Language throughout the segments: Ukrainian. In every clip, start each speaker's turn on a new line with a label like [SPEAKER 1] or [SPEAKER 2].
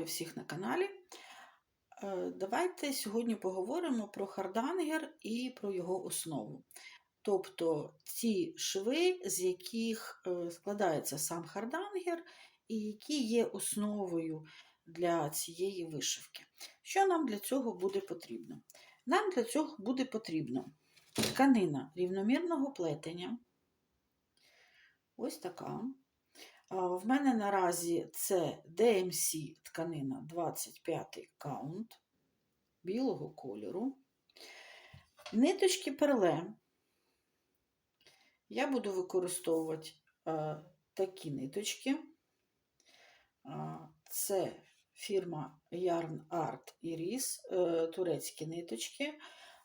[SPEAKER 1] Вітаю всіх на каналі. Е, Давайте сьогодні поговоримо про хардангер і про його основу. Тобто ті шви, з яких е, складається сам хардангер, і які є основою для цієї вишивки. Що нам для цього буде потрібно? Нам для цього буде потрібно тканина рівномірного плетення. Ось така. В мене наразі це DMC тканина 25 каунт білого кольору. Ниточки перле. Я буду використовувати а, такі ниточки. Це фірма Yarn Art Iris, е, турецькі ниточки.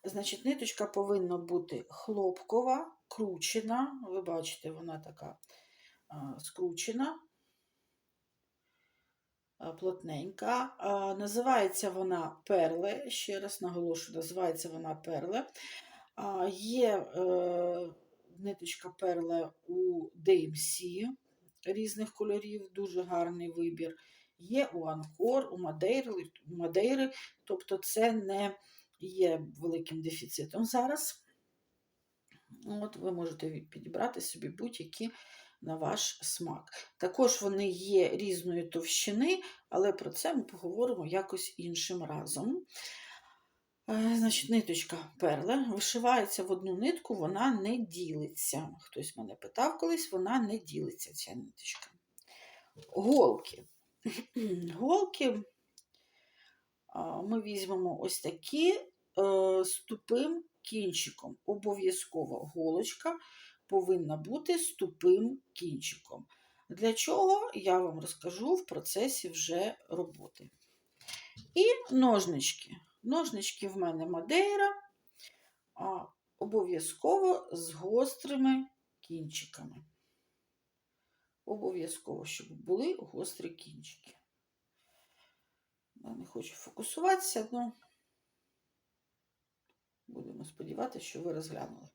[SPEAKER 1] Значить, ниточка повинна бути хлопкова, кручена. Ви бачите, вона така скручена, плотненька. Називається вона перле. Ще раз наголошую, називається вона перле. Є е, ниточка перле у DMC різних кольорів, дуже гарний вибір. Є у Анкор, у Мадейри, у Мадейри, тобто це не є великим дефіцитом зараз. От Ви можете підібрати собі будь-які на ваш смак. Також вони є різної товщини, але про це ми поговоримо якось іншим разом. Е, Значить, ниточка перла вишивається в одну нитку, вона не ділиться. Хтось мене питав колись, вона не ділиться, ця ниточка. Голки. Голки ми візьмемо ось такі е, з тупим кінчиком. Обов'язково голочка повинна бути з тупим кінчиком. Для чого я вам розкажу в процесі вже роботи. І ножнички. Ножнички в мене Мадейра, обов'язково з гострими кінчиками. Обов'язково, щоб були гострі кінчики. Я не хочу фокусуватися, але будемо сподіватися, що ви розглянули.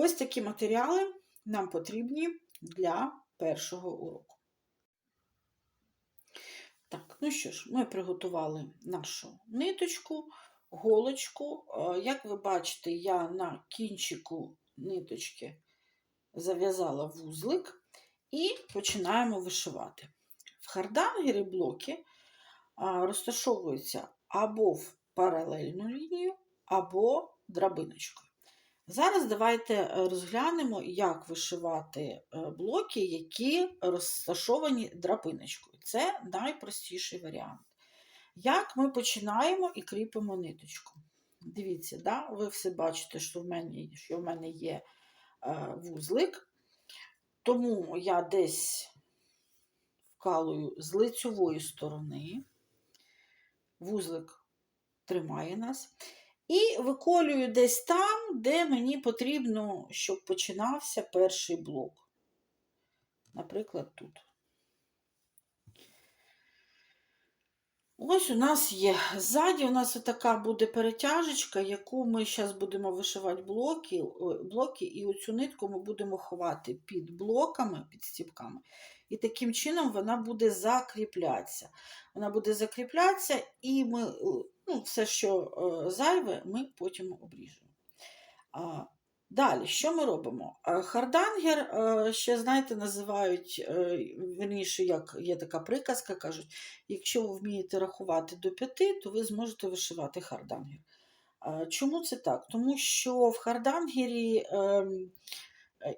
[SPEAKER 1] Ось такі матеріали нам потрібні для першого уроку. Так, ну що ж, ми приготували нашу ниточку, голочку. Як ви бачите, я на кінчику ниточки зав'язала вузлик і починаємо вишивати. В хардангері блоки розташовуються або в паралельну лінію, або драбиночкою. Зараз давайте е, розглянемо, як вишивати е, блоки, які розташовані драбиночкою. Це найпростіший варіант. Як ми починаємо і кріпимо ниточку. Дивіться, да? ви все бачите, що в мене що в мене є е, вузлик, тому я десь вкалую з лицьової сторони, вузлик тримає нас. І виколюю десь там, де мені потрібно, щоб починався перший блок. Наприклад, тут. Ось у нас є ззаді, у нас така буде перетяжечка, яку ми зараз будемо вишивати блоки, блоки, і оцю нитку ми будемо ховати під блоками, під стіпками. І таким чином вона буде закріплятися. Вона буде закріплятися, і ми Ну, все, що е, зайве, ми потім обріжемо. Далі, що ми робимо? Хардангер, е, ще, знаєте, називають, е, верніше, як є така приказка, кажуть, якщо ви вмієте рахувати до п'яти, то ви зможете вишивати хардангер. Чому це так? Тому що в хардангері ем,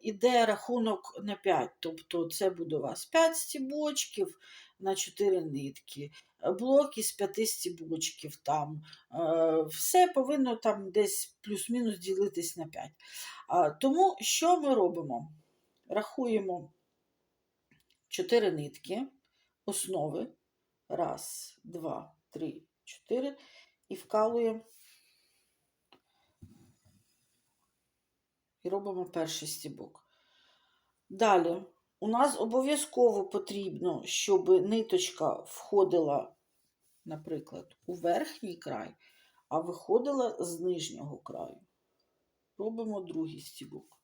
[SPEAKER 1] іде рахунок на 5, тобто це буде у вас 5 стібочків на 4 нитки блоки з п'яти стібочків. там. Е, все повинно там десь плюс-мінус ділитись на 5. Тому що ми робимо? Рахуємо 4 нитки, основи. Раз, два, три, чотири. І вкалуємо. І робимо перший стібок. Далі у нас обов'язково потрібно, щоб ниточка входила, наприклад, у верхній край, а виходила з нижнього краю. Робимо другий стібок.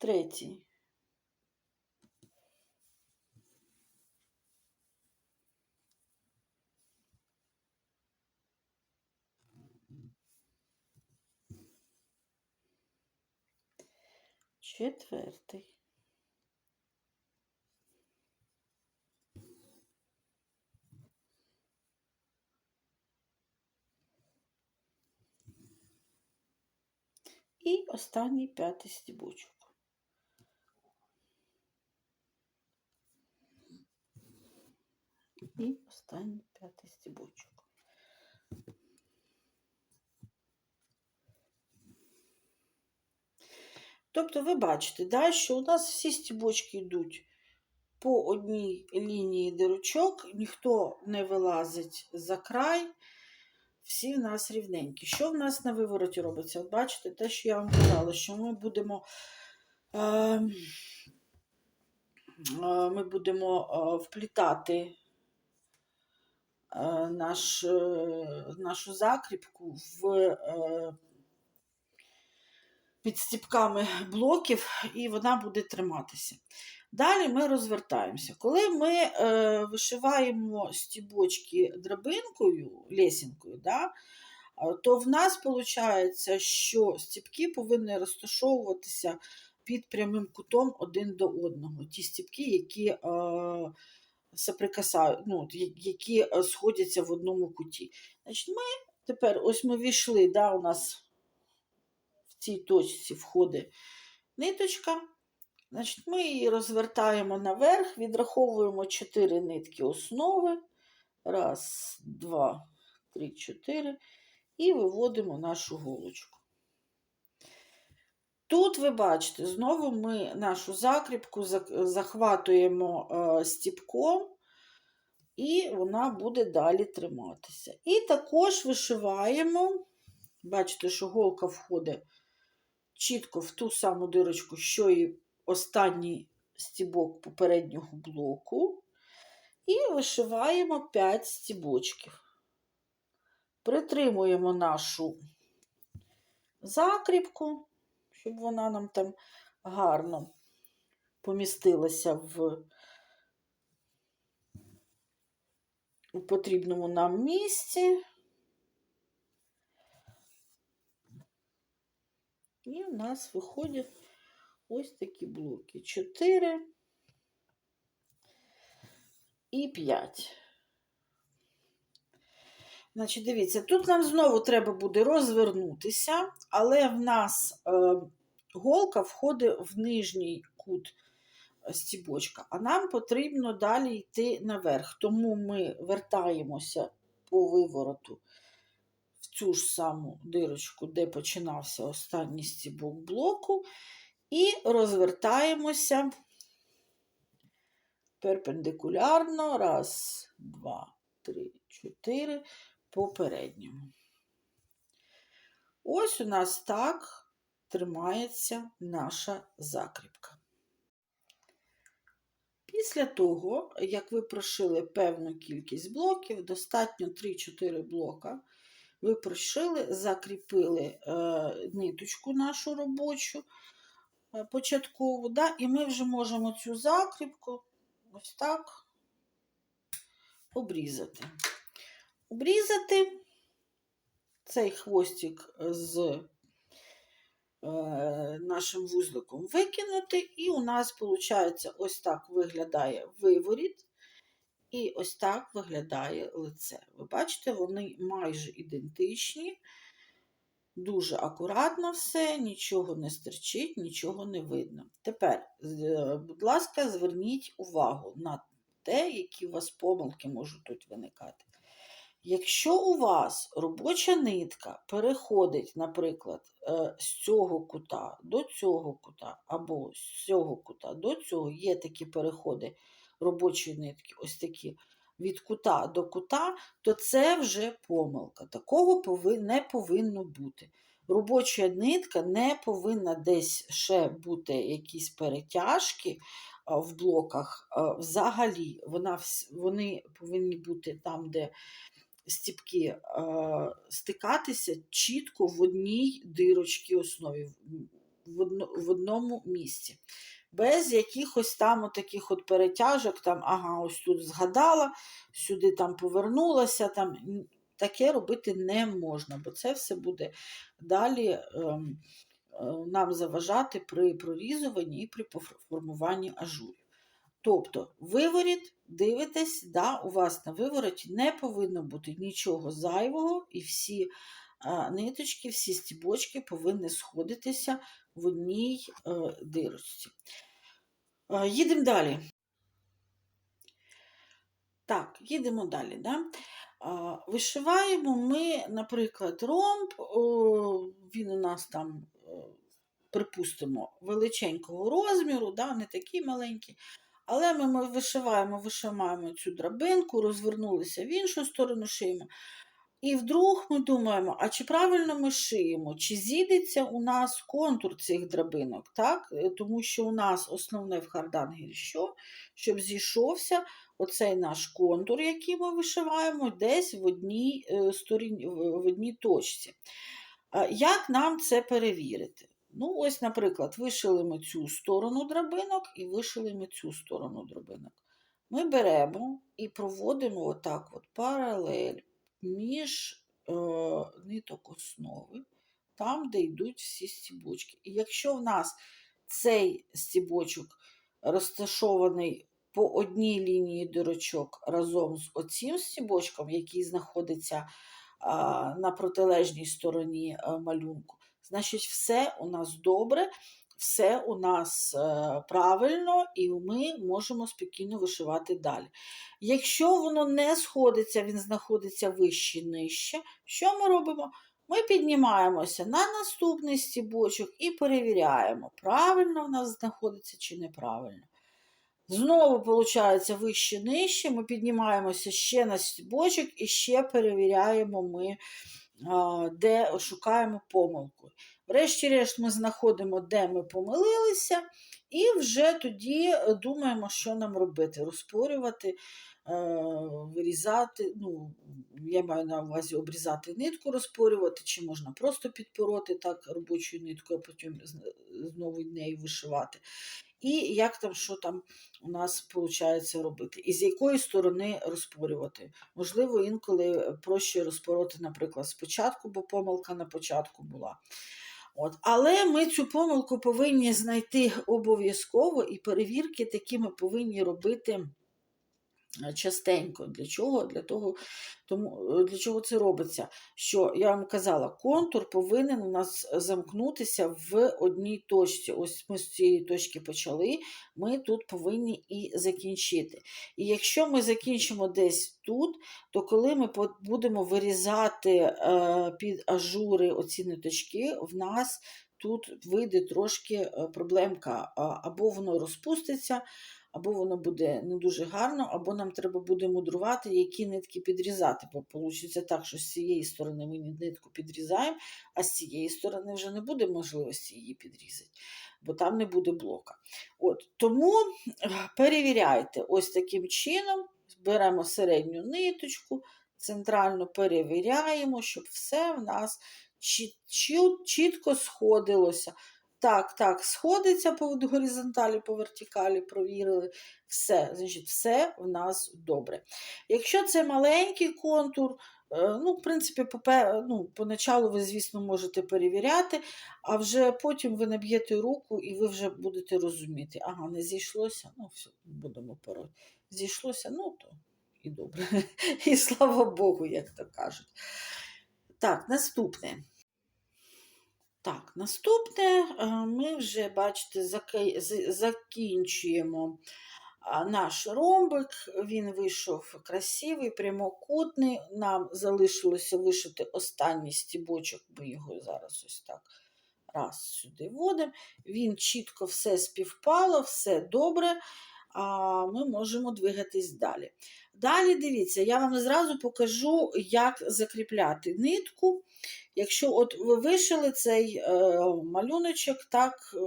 [SPEAKER 1] третій. Четвертий. І останній п'ятий стібочок. І останній п'ятий стібочок. Тобто ви бачите, да, що у нас всі стібочки йдуть по одній лінії дирочок, ніхто не вилазить за край, всі в нас рівненькі. Що в нас на вивороті робиться? От бачите, те, що я вам казала, що ми будемо. Е, е, ми будемо е, вплітати е, наш, е, нашу закріпку в під стіпками блоків, і вона буде триматися. Далі ми розвертаємося. Коли ми е, вишиваємо стібочки драбинкою, лесінкою, да, е, то в нас виходить, що стібки повинні розташовуватися під прямим кутом один до одного. Ті стібки, які е, ну, які е, сходяться в одному куті. Значить, ми Тепер ось ми війшли, да, у нас цій точці входить ниточка. Значить, Ми її розвертаємо наверх, відраховуємо 4 нитки основи. Раз, два, три, чотири. І виводимо нашу голочку. Тут, ви бачите, знову ми нашу закріпку захватуємо е, стіпком, і вона буде далі триматися. І також вишиваємо, бачите, що голка входить чітко в ту саму дирочку, що і останній стібок попереднього блоку, і вишиваємо 5 стібочків. Притримуємо нашу закріпку, щоб вона нам там гарно помістилася в у потрібному нам місці. І у нас виходять ось такі блоки. 4 і 5. Значить, дивіться, тут нам знову треба буде розвернутися, але в нас е, голка входить в нижній кут стібочка, а нам потрібно далі йти наверх. Тому ми вертаємося по вивороту в цю ж саму дирочку, де починався останній стібок блоку, і розвертаємося перпендикулярно. Раз, два, три, чотири по передньому. Ось у нас так тримається наша закріпка. Після того, як ви прошили певну кількість блоків, достатньо 3-4 блока, ви прошили, закріпили е, ниточку нашу робочу е, початкову, да, і ми вже можемо цю закріпку ось так обрізати. Обрізати цей хвостик з Е, нашим вузликом викинути, і у нас, виходить, ось так виглядає виворіт, і ось так виглядає лице. Ви бачите, вони майже ідентичні, дуже акуратно все, нічого не стерчить, нічого не видно. Тепер, е, будь ласка, зверніть увагу на те, які у вас помилки можуть тут виникати. Якщо у вас робоча нитка переходить, наприклад, е, з цього кута до цього кута, або з цього кута до цього, є такі переходи робочої нитки, ось такі від кута до кута, то це вже помилка. Такого не повинно бути. Робоча нитка не повинна десь ще бути якісь перетяжки в блоках. Взагалі, вона, вони повинні бути там, де стіпки стикатися чітко в одній дирочці основі, в одному місці. Без якихось там таких от перетяжок, там, ага, ось тут згадала, сюди там повернулася. Там. Таке робити не можна, бо це все буде далі ем, е, нам заважати при прорізуванні і при формуванні ажурів. Тобто, виворіт, дивитесь, да, у вас на вивороті не повинно бути нічого зайвого, і всі а, ниточки, всі стібочки повинні сходитися в одній е, дирочці. Е, їдемо далі. Так, їдемо далі. Да? А, вишиваємо ми, наприклад, ромб, він у нас там, е, припустимо, величенького розміру, да? не такий маленький. Але ми вишиваємо, вишиваємо цю драбинку, розвернулися в іншу сторону шиємо. І вдруг ми думаємо, а чи правильно ми шиємо, чи зійдеться у нас контур цих драбинок, так? Е, тому що у нас основне в хардангері що? Щоб зійшовся оцей наш контур, який ми вишиваємо, десь в одній, е, в в одній точці. Як нам це перевірити? Ну, ось, наприклад, вишили ми цю сторону драбинок і вишили ми цю сторону драбинок. Ми беремо і проводимо отак от паралель між е, ниток основи, там, де йдуть всі стібочки. І якщо в нас цей стібочок розташований по одній лінії дирочок разом з оцим стібочком, який знаходиться на протилежній стороні а, малюнку, значить, все у нас добре, все у нас е, правильно, і ми можемо спокійно вишивати далі. Якщо воно не сходиться, він знаходиться вище нижче, що ми робимо? Ми піднімаємося на наступний стібочок і перевіряємо, правильно в нас знаходиться чи неправильно. Знову, виходить, вище нижче, ми піднімаємося ще на стібочок і ще перевіряємо ми, де шукаємо помилку. Врешті-решт ми знаходимо, де ми помилилися, і вже тоді е, думаємо, що нам робити: розпорювати, е, вирізати. Ну, я маю на увазі обрізати нитку, розпорювати, чи можна просто підпороти так робочою ниткою, а потім знову нею вишивати. І як там, що там у нас виходить робити, і з якої сторони розпорювати. Можливо, інколи проще розпороти, наприклад, спочатку, бо помилка на початку була. От. Але ми цю помилку повинні знайти обов'язково, і перевірки такі ми повинні робити частенько. Для чого? Для, того, тому, е, для чого це робиться? Що я вам казала, контур повинен у нас замкнутися в одній точці. Ось ми з цієї точки почали, ми тут повинні і закінчити. І якщо ми закінчимо десь тут, то коли ми будемо вирізати е, під ажури оці ниточки, в нас тут вийде трошки е, проблемка. Або воно розпуститься, або воно буде не дуже гарно, або нам треба буде мудрувати, які нитки підрізати. Бо вийде так, що з цієї сторони ми нитку підрізаємо, а з цієї сторони вже не буде можливості її підрізати, бо там не буде блока. От, тому перевіряйте ось таким чином, беремо середню ниточку, центрально перевіряємо, щоб все в нас чіт- чітко сходилося. Так, так, сходиться по горизонталі, по вертикалі, провірили. Все, значить, все в нас добре. Якщо це маленький контур, е, ну, в принципі, попе- ну, поначалу ви, звісно, можете перевіряти, а вже потім ви наб'єте руку і ви вже будете розуміти, ага, не зійшлося, ну, все, будемо пороти. Зійшлося, ну, то і добре. І слава Богу, як то кажуть. Так, наступне. Так, наступне е, ми вже, бачите, закінчуємо наш ромбик. Він вийшов красивий, прямокутний. Нам залишилося вишити останній стібочок, ми його зараз ось так раз сюди вводимо. Він чітко все співпало, все добре. Ми можемо двигатись далі. Далі дивіться, я вам зразу покажу, як закріпляти нитку. Якщо от ви вишили цей е, малюночок, так е,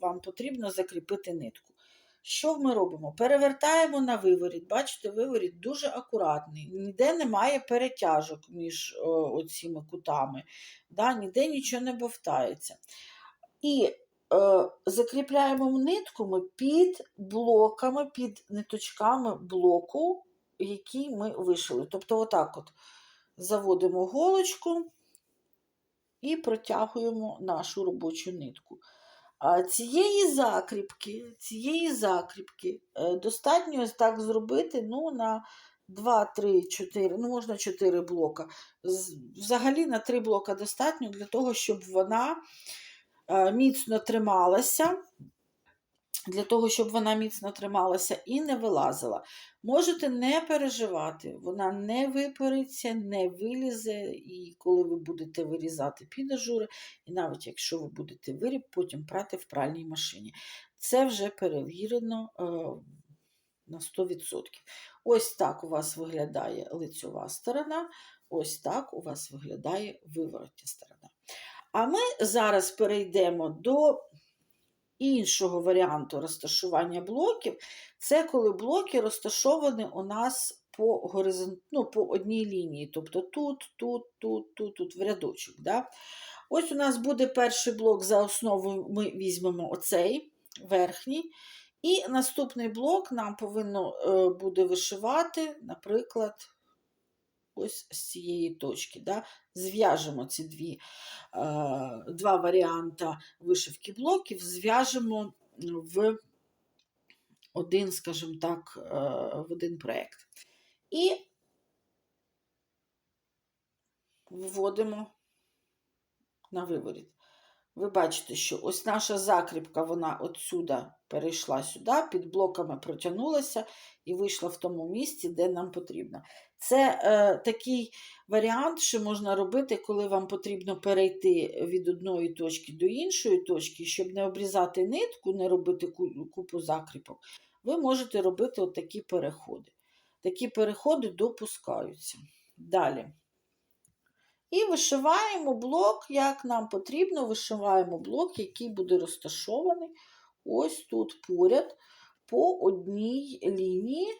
[SPEAKER 1] вам потрібно закріпити нитку. Що ми робимо? Перевертаємо на виворіт. Бачите, виворіт дуже акуратний, ніде немає перетяжок між о, оціми кутами, да, ніде нічого не бовтається. І е, закріпляємо нитками під блоками, під ниточками блоку, який ми вишили. Тобто, отак от заводимо голочку і протягуємо нашу робочу нитку. А цієї закріпки, цієї закріпки е, достатньо так зробити ну, на 2, 3, 4, ну можна 4 блока. Взагалі на 3 блока достатньо для того, щоб вона е, міцно трималася. Для того, щоб вона міцно трималася і не вилазила. Можете не переживати, вона не випариться, не вилізе, і коли ви будете вирізати під ажури, і навіть якщо ви будете виріб, потім прати в пральній машині. Це вже перевірено е, на 100%. Ось так у вас виглядає лицьова сторона, ось так у вас виглядає виворотня сторона. А ми зараз перейдемо до іншого варіанту розташування блоків. Це коли блоки розташовані у нас по горизон... ну, по одній лінії. Тобто тут, тут, тут, тут, тут в рядочок. Да? Ось у нас буде перший блок за основу, ми візьмемо оцей верхній. І наступний блок нам повинно е, буде вишивати, наприклад, ось з цієї точки. Да? Зв'яжемо ці дві, е, два варіанти вишивки блоків, зв'яжемо в один, скажімо так, е, в один проєкт. І вводимо на виворіт. Ви бачите, що ось наша закріпка, вона отсюди перейшла сюди, під блоками протягнулася і вийшла в тому місці, де нам потрібно. Це е, такий варіант, що можна робити, коли вам потрібно перейти від одної точки до іншої точки, щоб не обрізати нитку, не робити купу закріпок. Ви можете робити от такі переходи. Такі переходи допускаються. Далі. І вишиваємо блок, як нам потрібно, вишиваємо блок, який буде розташований ось тут поряд по одній лінії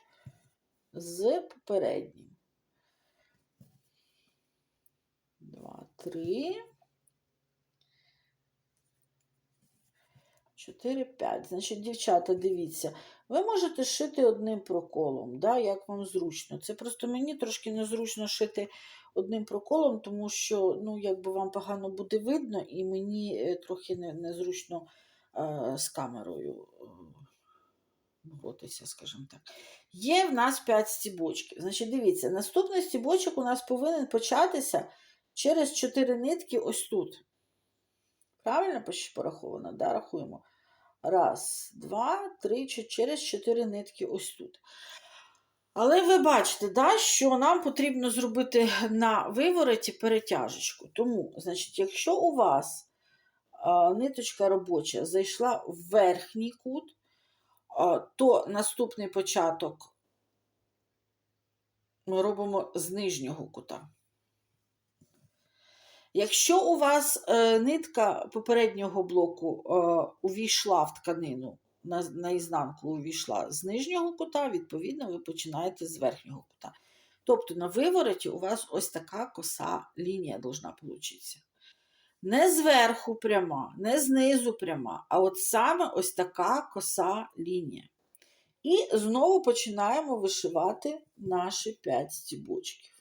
[SPEAKER 1] з попереднім. Два, три. 4, 5. Значить, дівчата, дивіться, ви можете шити одним проколом, да, як вам зручно. Це просто мені трошки незручно шити одним проколом, тому що ну, якби вам погано буде видно, і мені е, трохи не, незручно е, з камерою е, боротися, скажімо так. Є в нас 5 стібочків. Значить, дивіться, наступний стібочок у нас повинен початися через 4 нитки ось тут. Правильно пораховано? Да, рахуємо. Раз, два, три, через чотири нитки ось тут. Але ви бачите, да, що нам потрібно зробити на вивороті перетяжечку. Тому, значить, якщо у вас а, ниточка робоча зайшла в верхній кут, то наступний початок ми робимо з нижнього кута. Якщо у вас е, нитка попереднього блоку е, увійшла в тканину, на ізнанку увійшла з нижнього кута, відповідно, ви починаєте з верхнього кута. Тобто на вивороті у вас ось така коса лінія должна получитися. Не зверху пряма, не знизу пряма, а от саме ось така коса лінія. І знову починаємо вишивати наші 5 стібочків.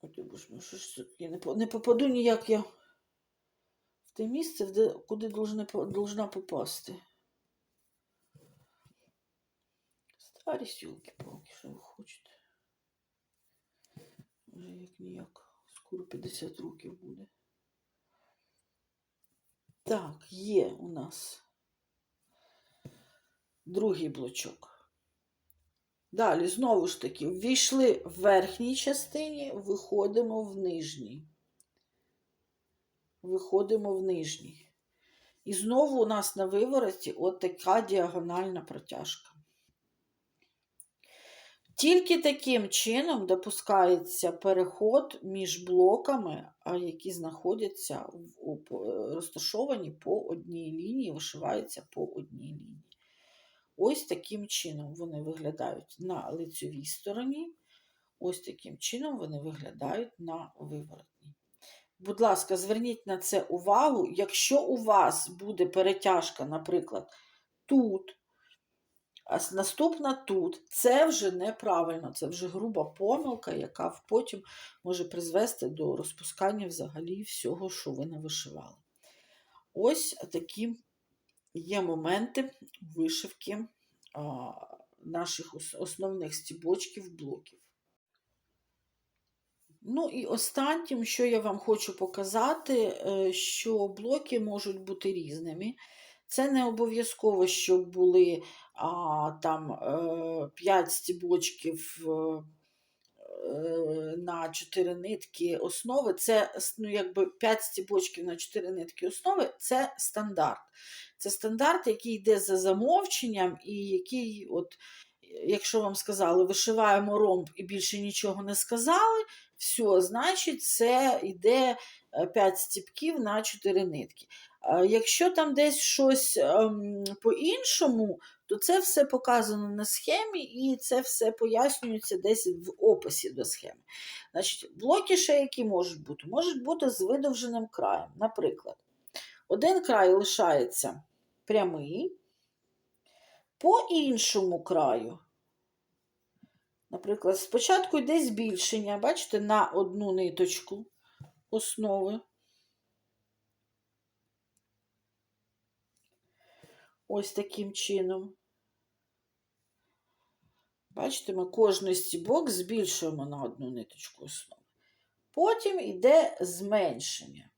[SPEAKER 1] От я боже що ж таке? Не, попаду ніяк я в те місце, куди должна, попасти. Старі сілки палки що ви хочете. Вже як ніяк, скоро 50 років буде. Так, є у нас другий блочок. Далі, знову ж таки, ввійшли в верхній частині, виходимо в нижній. Виходимо в нижній. І знову у нас на вивороті от така діагональна протяжка. Тільки таким чином допускається переход між блоками, які знаходяться у- розташовані по одній лінії, вишиваються по одній лінії. Ось таким чином вони виглядають на лицевій стороні. Ось таким чином вони виглядають на виворотні. Будь ласка, зверніть на це увагу. Якщо у вас буде перетяжка, наприклад, тут, а наступна тут, це вже неправильно, це вже груба помилка, яка потім може призвести до розпускання взагалі всього, що ви навишивали. Ось такі є моменти вишивки наших основних стібочків блоків. Ну і останнім, що я вам хочу показати, е, що блоки можуть бути різними. Це не обов'язково, щоб були а, там 5 стібочків е, е, на 4 нитки основи. Це ну, якби 5 стібочків на 4 нитки основи це стандарт. Це стандарт, який йде за замовченням, і який, от, якщо вам сказали, вишиваємо ромб і більше нічого не сказали, все, значить, це йде 5 стіпків на 4 нитки. А Якщо там десь щось ем, по-іншому, то це все показано на схемі, і це все пояснюється десь в описі до схеми. Значить, блоки ще які можуть бути? Можуть бути з видовженим краєм. Наприклад, один край лишається прямий, по іншому краю. Наприклад, спочатку йде збільшення, бачите, на одну ниточку основи. Ось таким чином. Бачите, ми кожний стібок збільшуємо на одну ниточку основи. Потім йде зменшення.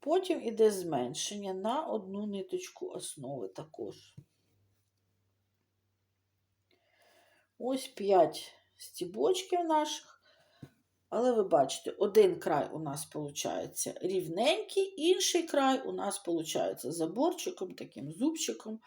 [SPEAKER 1] Потім йде зменшення на одну ниточку основи також. Ось 5 стібочків наших. Але ви бачите, один край у нас виходить рівненький, інший край у нас виходить заборчиком, таким зубчиком,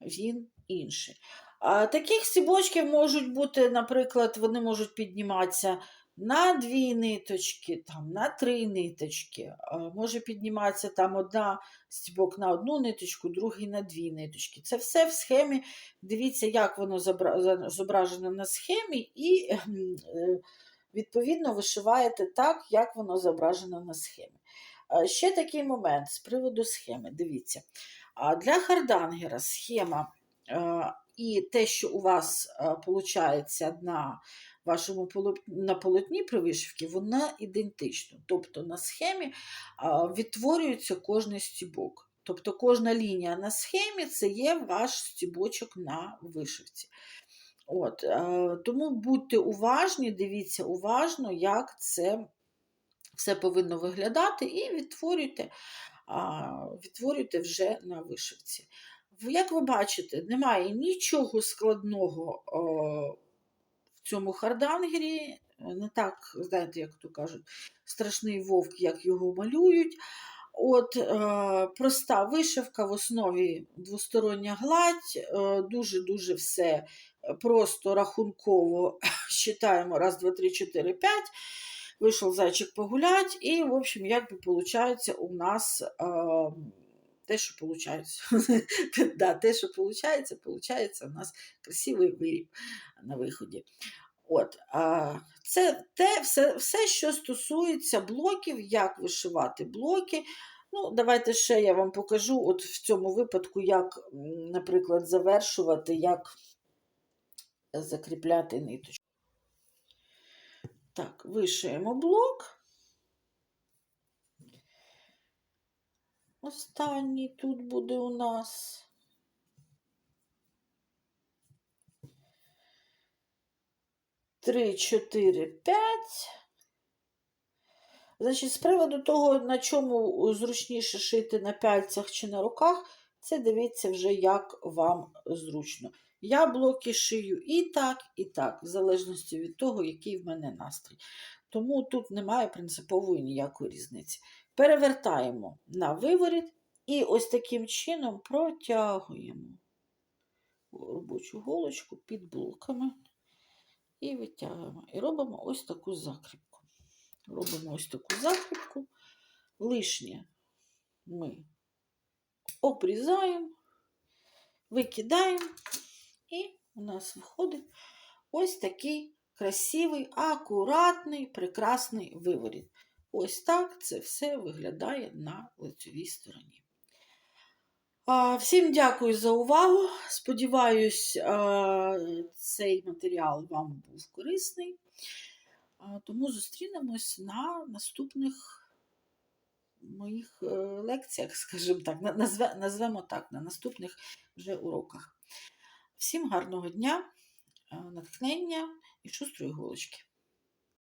[SPEAKER 1] він інший. А таких стібочків можуть бути, наприклад, вони можуть підніматися на дві ниточки, там, на три ниточки. Може підніматися там одна стібок на одну ниточку, другий на дві ниточки. Це все в схемі. Дивіться, як воно зображено на схемі, і ем, е, відповідно вишиваєте так, як воно зображено на схемі. Ще такий момент з приводу схеми. Дивіться. Для хардангера схема е, і те, що у вас виходить на вашому на полотні при вишивці, вона ідентична. Тобто на схемі відтворюється кожний стібок. Тобто кожна лінія на схемі це є ваш стібочок на вишивці. От, е, тому будьте уважні, дивіться уважно, як це все повинно виглядати, і відтворюйте, відтворюйте вже на вишивці. Як ви бачите, немає нічого складного в цьому хардангері. Не так, знаєте, як то кажуть, страшний вовк, як його малюють. От, е, проста вишивка в основі двостороння гладь, е, дуже-дуже все просто рахунково считаємо раз, два, три, чотири, п'ять. Вийшов зайчик погулять, і, в общем, як би виходить у нас е, те, що виходить. да, те, що виходить, виходить у нас красивий виріб на виході. От, це те, все, все, що стосується блоків, як вишивати блоки. Ну, давайте ще я вам покажу от в цьому випадку, як, наприклад, завершувати, як закріпляти ниточку. Так, вишиємо блок. Останній тут буде у нас. Три, чотири, п'ять. Значить, з приводу того, на чому зручніше шити на пальцях чи на руках, це дивіться вже, як вам зручно. Я блоки шию і так, і так, в залежності від того, який в мене настрій. Тому тут немає принципової ніякої різниці. Перевертаємо на виворіт і ось таким чином протягуємо робочу голочку під блоками і витягуємо. І робимо ось таку закріпку. Робимо ось таку закріпку. Лишнє ми обрізаємо, викидаємо і у нас виходить ось такий красивий, акуратний, прекрасний виворіт. Ось так це все виглядає на лицевій стороні. Всім дякую за увагу. Сподіваюсь, цей матеріал вам був корисний. Тому зустрінемось на наступних моїх е, лекціях, скажімо так, назвемо так, на наступних вже уроках. Всім гарного дня, е, натхнення і шустрої голочки.